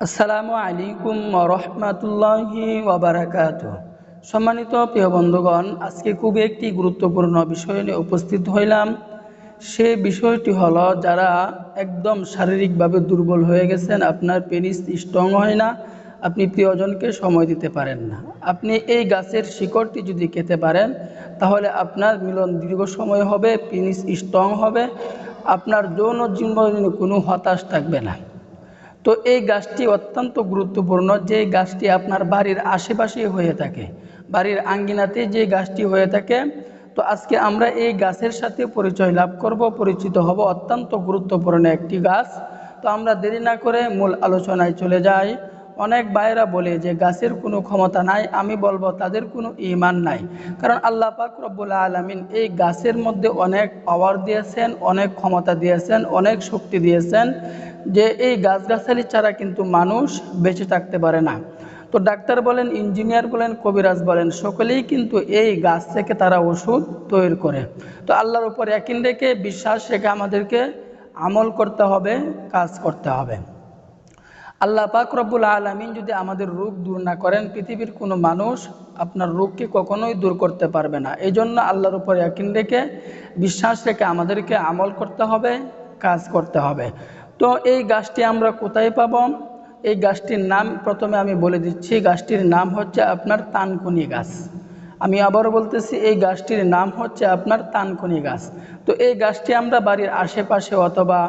আসসালামু আলাইকুম রহমাতুল্লাহি ওবরাকাত সম্মানিত প্রিয় বন্ধুগণ, আজকে খুব একটি গুরুত্বপূর্ণ বিষয় নিয়ে উপস্থিত হইলাম। সে বিষয়টি হলো, যারা একদম শারীরিকভাবে দুর্বল হয়ে গেছেন, আপনার পেনিস স্ট্রং হয় না, আপনি প্রিয়জনকে সময় দিতে পারেন না। আপনি এই গাছের শিকড়টি যদি খেতে পারেন, তাহলে আপনার মিলন দীর্ঘ সময় হবে, পেনিস স্ট্রং হবে, আপনার যৌন জীবনে কোনো হতাশ থাকবে না। তো এই গাছটি অত্যন্ত গুরুত্বপূর্ণ। যে গাছটি আপনার বাড়ির আশেপাশে হয়ে থাকে, বাড়ির আঙ্গিনাতে যে গাছটি হয়ে থাকে, তো আজকে আমরা এই গাছের সাথে পরিচয় লাভ করব। পরিচিত হব অত্যন্ত গুরুত্বপূর্ণ একটি গাছ। তো আমরা দেরি না করে মূল আলোচনায় চলে যাই। অনেক ভাইয়েরা বলে যে গাছের কোনো ক্ষমতা নাই, আমি বলব তাদের কোনো ইমান নাই। কারণ আল্লাহ পাক রব্বুল আলমিন এই গাছের মধ্যে অনেক পাওয়ার দিয়েছেন, অনেক ক্ষমতা দিয়েছেন, অনেক শক্তি দিয়েছেন যে এই গাছগাছালি ছাড়া কিন্তু মানুষ বেঁচে থাকতে পারে না। তো ডাক্তার বলেন, ইঞ্জিনিয়ার বলেন, কবিরাজ বলেন, সকলেই কিন্তু এই গাছ থেকে তারা ওষুধ তৈরি করে। তো আল্লাহর উপর একিন রেখে বিশ্বাস রেখে আমাদেরকে আমল করতে হবে, কাজ করতে হবে। আল্লাহ পাক রব্বুল আলমিন যদি আমাদের রোগ দূর না করেন, পৃথিবীর কোনো মানুষ আপনার রোগকে কখনোই দূর করতে পারবে না। এই জন্য আল্লাহর উপর একিন রেখে, বিশ্বাস রেখে আমাদেরকে আমল করতে হবে, কাজ করতে হবে। তো এই গাছটি আমরা কোথায় পাব? এই গাছটির নাম প্রথমে আমি বলে দিচ্ছি, গাছটির নাম হচ্ছে আপনার তানকুনি গাছ। আমি আবারও বলতেছি, এই গাছটির নাম হচ্ছে আপনার তানকুনি গাছ। তো এই গাছটি আমরা বাড়ির আশেপাশে অথবা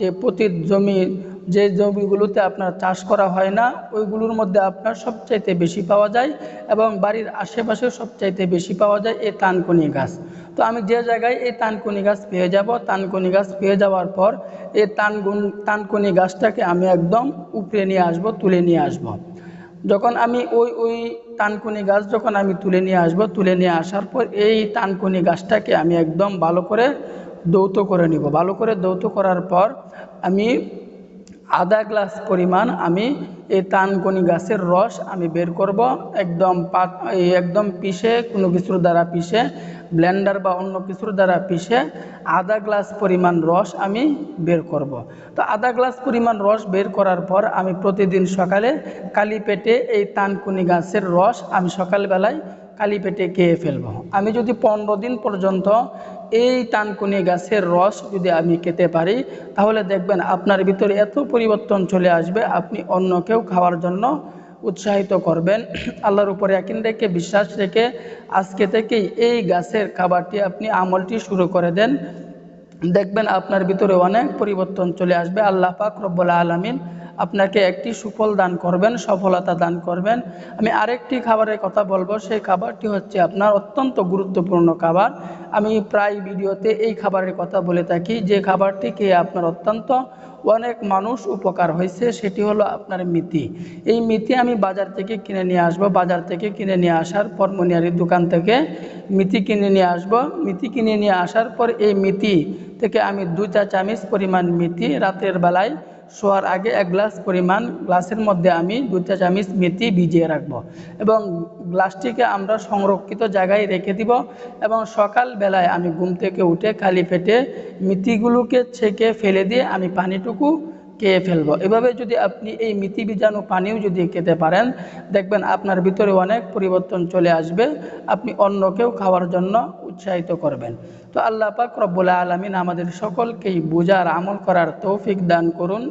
যে প্রতি জমি যে জমিগুলোতে আপনার চাষ করা হয় না, ওইগুলোর মধ্যে আপনার সবচাইতে বেশি পাওয়া যায় এবং বাড়ির আশেপাশেও সবচাইতে বেশি পাওয়া যায় এই তানকুনি গাছ তো আমি যে জায়গায় এই তানকুনি গাছ পেয়ে যাব, তানকুনি গাছ পেয়ে যাওয়ার পর এই তানগুন, তানকুনি গাছটাকে আমি একদম উপরে নিয়ে আসব, তুলে নিয়ে আসব। যখন আমি ওই ওই তানকুনি গাছ যখন আমি তুলে নিয়ে আসব, তুলে নিয়ে আসার পর এই তানকুনি গাছটাকে আমি একদম ভালো করে দৌত করে নিব ভালো করে দৌত করার পর আমি আধা গ্লাস পরিমাণ আমি এই তানকনি গাছের রস আমি বের করব একদম পাক একদম পিষে, কোনো কিছুর দ্বারা পিষে, ব্লেন্ডার বা অন্য কিছুর দ্বারা পিষে আধা গ্লাস পরিমাণ রস আমি বের করব। তো আধা গ্লাস পরিমাণ রস বের করার পর আমি প্রতিদিন সকালে কালি পেটে এই তানকুনি গাছের রস আমি সকালবেলায় কালি পেটে খেয়ে ফেলব আমি যদি পনেরো দিন পর্যন্ত এই টানকুনি গাছের রস যদি আমি খেতে পারি, তাহলে দেখবেন আপনার ভিতরে এত পরিবর্তন চলে আসবে, আপনি অন্য কেউ খাওয়ার জন্য উৎসাহিত করবেন। আল্লাহর উপরে একিন রেখে, বিশ্বাস রেখে আজকে থেকেই এই গাছের খাবারটি আপনি আমলটি শুরু করে দেন। দেখবেন আপনার ভিতরে অনেক পরিবর্তন চলে আসবে। আল্লাহ পাক রব্বুল্লা আলমিন আপনাকে একটি সুফল দান করবেন, সফলতা দান করবেন। আমি আরেকটি খাবারের কথা বলব। সেই খাবারটি হচ্ছে আপনার অত্যন্ত গুরুত্বপূর্ণ খাবার। আমি প্রায় ভিডিওতে এই খাবারের কথা বলে থাকি, যে খাবারটি খেয়ে আপনার অত্যন্ত অনেক মানুষ উপকার হয়েছে, সেটি হলো আপনার মিতি। এই মিতি আমি বাজার থেকে কিনে নিয়ে আসব, বাজার থেকে কিনে নিয়ে আসার পর মনিয়ারির দোকান থেকে মিতি কিনে নিয়ে আসব। মিতি কিনে নিয়ে আসার পর এই মিতি থেকে আমি দু চা চামিচ পরিমাণ মিতি রাতের বেলায় শোয়ার আগে এক গ্লাস পরিমাণ গ্লাসের মধ্যে আমি দু চা চামিচ মেথি ভিজিয়ে রাখব এবং গ্লাসটিকে আমরা সংরক্ষিত জায়গায় রেখে দিব এবং সকাল বেলায় আমি ঘুম থেকে উঠে খালি পেটে মিথিগুলোকে ছেঁকে ফেলে দিয়ে আমি পানিটুকু খেয়ে ফেলব। এভাবে যদি আপনি এই মিথি বীজাণু পানিও যদি খেতে পারেন, দেখবেন আপনার ভিতরে অনেক পরিবর্তন চলে আসবে। আপনি অন্যকেও খাওয়ার জন্য উৎসাহিত করবেন। তো আল্লাহ পাক রব্বুল আলমিন আমাদের সকলকেই বোঝার, আমল করার তৌফিক দান করুন।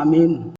আমিন।